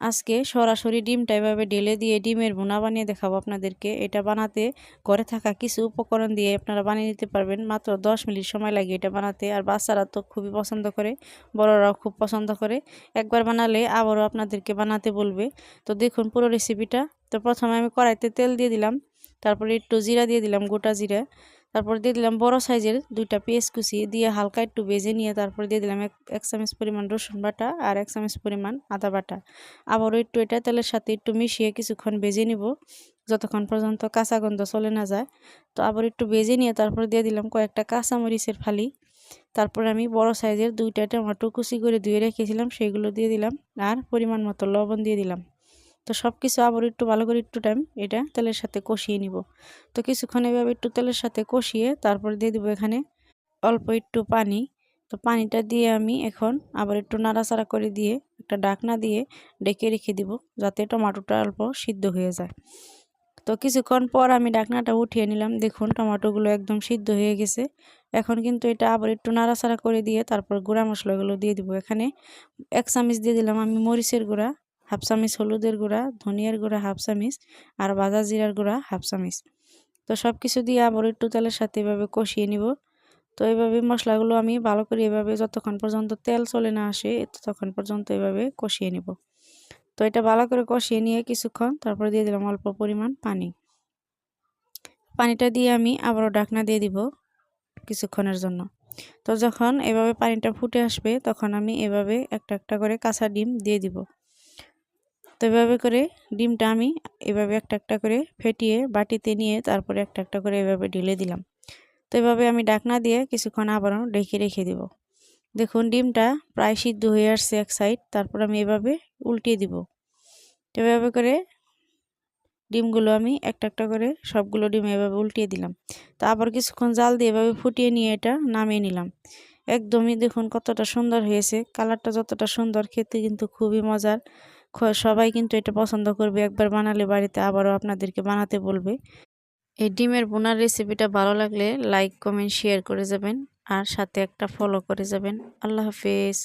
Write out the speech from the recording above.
আজকে সরাসরি ডিমটা এভাবে ঢেলে দিয়ে ডিমের বোনা বানিয়ে দেখাবো আপনাদেরকে। এটা বানাতে ঘরে থাকা কিছু উপকরণ দিয়ে আপনারা বানিয়ে নিতে পারবেন। মাত্র দশ মিনিট সময় লাগে এটা বানাতে। আর বাচ্চারা তো খুবই পছন্দ করে, বড়রাও খুব পছন্দ করে। একবার বানালে আবারও আপনাদেরকে বানাতে বলবে। তো দেখুন পুরো রেসিপিটা তো প্রথমে আমি কড়াইতে তেল দিয়ে দিলাম। তারপরে একটু জিরা দিয়ে দিলাম, গোটা জিরা। তারপর দিয়ে দিলাম বড় সাইজের দুইটা পেঁয়াজ কুচি দিয়ে হালকা একটু বেজে নিয়ে তারপর দিয়ে দিলাম এক এক চামচ পরিমাণ রসুন বাটা আর এক চামচ পরিমাণ আদা বাটা। আবারও একটু এটা তেলের সাথে একটু মিশিয়ে কিছুক্ষণ বেজে নিব যতক্ষণ পর্যন্ত কাঁচা গন্ধ চলে না যায়। তো আবার একটু বেজে নিয়ে তারপর দিয়ে দিলাম কয়েকটা কাঁচা মরিচের ফালি। তারপর আমি বড় সাইজের দুইটা টমেটো কুচি করে ধুয়ে রেখেছিলাম, সেগুলো দিয়ে দিলাম আর পরিমাণ মতো লবণ দিয়ে দিলাম। তো সব কিছু আবার একটু ভালো করে একটু টাইম এটা তেলের সাথে কষিয়ে নিব। তো কিছুক্ষণ এভাবে একটু তেলের সাথে কষিয়ে তারপর দিয়ে দিব এখানে অল্প একটু পানি। তো পানিটা দিয়ে আমি এখন আবার একটু নাড়াচাড়া করে দিয়ে একটা ডাকনা দিয়ে ডেকে রেখে দিব যাতে টমাটোটা অল্প সিদ্ধ হয়ে যায়। তো কিছুক্ষণ পর আমি ডাকনাটা উঠিয়ে নিলাম। দেখুন টমাটোগুলো একদম সিদ্ধ হয়ে গেছে। এখন কিন্তু এটা আবার একটু নাড়াচাড়া করে দিয়ে তারপর গুঁড়া মশলাগুলো দিয়ে দিব। এখানে এক চামচ দিয়ে দিলাম আমি মরিচের গুঁড়া। হাফ চামিচ হলুদের গুঁড়া, ধনিয়ার গুঁড়া হাফ চামিচ আর বাজা জিরার গুঁড়া হাফ চামিচ তো সব কিছু দিয়ে আবার একটু তেলের সাথে এভাবে কষিয়ে নিব। তো এইভাবে মশলাগুলো আমি ভালো করে এভাবে যতক্ষণ পর্যন্ত তেল চলে না আসে, ততক্ষণ পর্যন্ত এভাবে কষিয়ে নিব। তো এটা ভালো করে কষিয়ে নিয়ে কিছুক্ষণ তারপর দিয়ে দিলাম অল্প পরিমাণ পানি। পানিটা দিয়ে আমি আবারও ডাকনা দিয়ে দিব কিছুক্ষণের জন্য। তো যখন এভাবে পানিটা ফুটে আসবে, তখন আমি এভাবে একটা একটা করে কাঁচা ডিম দিয়ে দিব। তো এভাবে করে ডিমটা আমি এভাবে একটা একটা করে ফেটিয়ে বাটিতে নিয়ে তারপরে একটা একটা করে এভাবে ঢেলে দিলাম। তো এভাবে আমি ডাকনা দিয়ে কিছুক্ষণ আবারও ঢেকে রেখে দেব। দেখুন, ডিমটা প্রায় সিদ্ধ হয়ে আসছে এক সাইড তারপর আমি এভাবে উল্টিয়ে দিব। এভাবে করে ডিমগুলো আমি একটা একটা করে সবগুলো ডিম এভাবে উল্টিয়ে দিলাম। তো আবার কিছুক্ষণ জাল দিয়ে এভাবে ফুটিয়ে নিয়ে এটা নামিয়ে নিলাম। একদমই দেখুন কতটা সুন্দর হয়েছে। কালারটা যতটা সুন্দর, খেতে কিন্তু খুবই মজার। সবাই কিন্তু এটা পছন্দ করবে। একবার বানালে বাড়িতে আবারও আপনাদেরকে বানাতে বলবে। এই ডিমের বোনার রেসিপিটা ভালো লাগলে লাইক কমেন্ট শেয়ার করে যাবেন। আর সাথে একটা ফলো করে যাবেন। আল্লাহ হাফেজ।